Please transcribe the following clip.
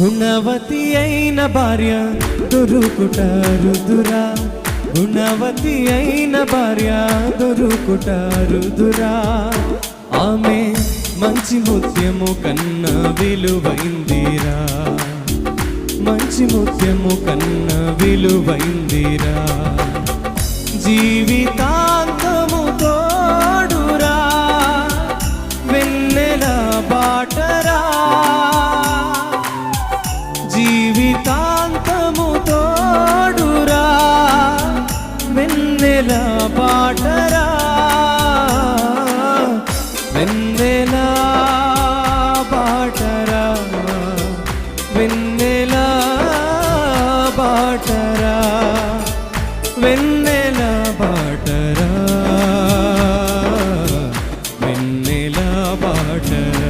గుణవతి అయిన భార్య దొరుకుట రుదురా గుణవతి అయిన భార్య దొరుకుట రుదురా ఆమె మంచి ముత్యము కన్నా విలువైందిరా. మంచి ముత్యము కన్నా విలువైందిరా. జీవితా വെണ്ണില പാട്ടര വെണ്ണില പാട്ടര വെണ്ണില പാട്ടര വെണ്ണില പാട്ടര വെണ്ണില പാട്ടര